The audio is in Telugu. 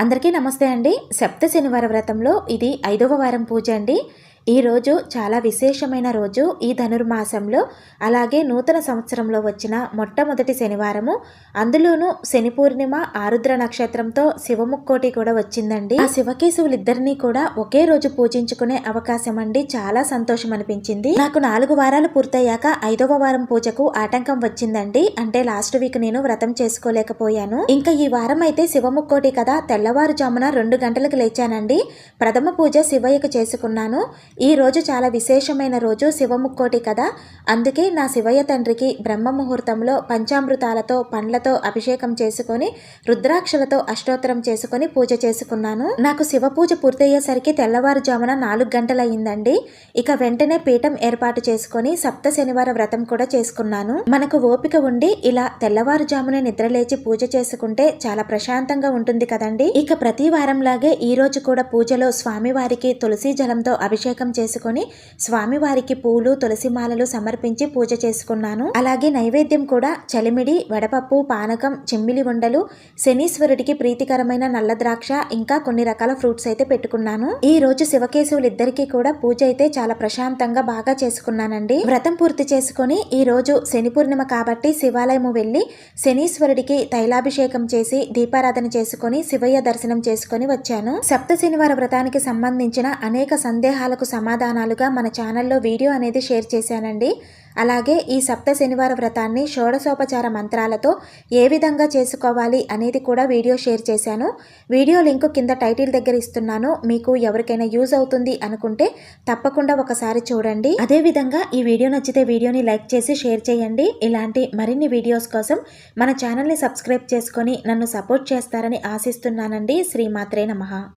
అందరికీ నమస్తే అండి. సప్త శనివార వ్రతంలో ఇది ఐదవ వారం పూజ అండి. ఈరోజు చాలా విశేషమైన రోజు ఈ ధనుర్మాసంలో. అలాగే నూతన సంవత్సరంలో వచ్చిన మొట్టమొదటి శనివారము. అందులోనూ శని పూర్ణిమ ఆరుద్ర నక్షత్రంతో శివముక్కోటి కూడా వచ్చిందండి. ఆ శివకేశవులిద్దరినీ కూడా ఒకే రోజు పూజించుకునే అవకాశం అండి చాలా సంతోషం అనిపించింది. నాకు నాలుగు వారాలు పూర్తయ్యాక ఐదవ వారం పూజకు ఆటంకం వచ్చిందండి. అంటే లాస్ట్ వీక్ నేను వ్రతం చేసుకోలేకపోయాను. ఇంకా ఈ వారం అయితే శివముక్కోటి కదా. తెల్లవారుజామున రెండు గంటలకు లేచానండి. ప్రథమ పూజ శివయ్యకు చేసుకున్నాను. ఈ రోజు చాలా విశేషమైన రోజు శివముక్కోటి కదా? అందుకే నా శివయ్య తండ్రికి బ్రహ్మ ముహూర్తంలో పంచామృతాలతో పండ్లతో అభిషేకం చేసుకొని రుద్రాక్షలతో అష్టోత్తరం చేసుకొని పూజ చేసుకున్నాను. నాకు శివ పూజ పూర్తయ్యేసరికి తెల్లవారుజామున నాలుగు గంటలయ్యిందండి. ఇక వెంటనే పీఠం ఏర్పాటు చేసుకొని సప్త శనివార వ్రతం కూడా చేసుకున్నాను. మనకు ఓపిక ఉండి ఇలా తెల్లవారుజామునే నిద్రలేచి పూజ చేసుకుంటే చాలా ప్రశాంతంగా ఉంటుంది కదండి? ఇక ప్రతి వారంలాగే ఈ రోజు కూడా పూజలో స్వామివారికి తులసి జలంతో అభిషేకం చేసుకొని స్వామివారికి పూలు తులసిమాలలు సమర్పించి పూజ చేసుకున్నాను. అలాగే నైవేద్యం కూడా చలిమిడి వడపప్పు పానకం చెమ్మిలి ఉండలు శనీశ్వరుడికి ప్రీతికరమైన నల్ల ద్రాక్ష ఇంకా కొన్ని రకాల ఫ్రూట్స్ అయితే పెట్టుకున్నాను. ఈ రోజు శివకేశవులిద్దరికీ కూడా పూజ అయితే చాలా ప్రశాంతంగా బాగా చేసుకున్నానండి. వ్రతం పూర్తి చేసుకుని ఈ రోజు శని పూర్ణిమ కాబట్టి శివాలయము వెళ్ళి శనీశ్వరుడికి తైలాభిషేకం చేసి దీపారాధన చేసుకొని శివయ్య దర్శనం చేసుకొని వచ్చాను. సప్త శనివార వ్రతానికి సంబంధించిన అనేక సందేహాలకు సమాధానాలుగా మన ఛానల్లో వీడియో అనేది షేర్ చేశానండి. అలాగే ఈ సప్త శనివార వ్రతాన్ని షోడశోపచార మంత్రాలతో ఏ విధంగా చేసుకోవాలి అనేది కూడా వీడియో షేర్ చేశాను. వీడియో లింక్ కింద టైటిల్ దగ్గర ఇస్తున్నాను. మీకు ఎవరికైనా యూజ్ అవుతుంది అనుకుంటే తప్పకుండా ఒకసారి చూడండి. అదేవిధంగా ఈ వీడియో నచ్చితే వీడియోని లైక్ చేసి షేర్ చేయండి. ఇలాంటి మరిన్ని వీడియోస్ కోసం మన ఛానల్ని సబ్స్క్రైబ్ చేసుకొని నన్ను సపోర్ట్ చేస్తారని ఆశిస్తున్నానండి. శ్రీమాత్రే నమ.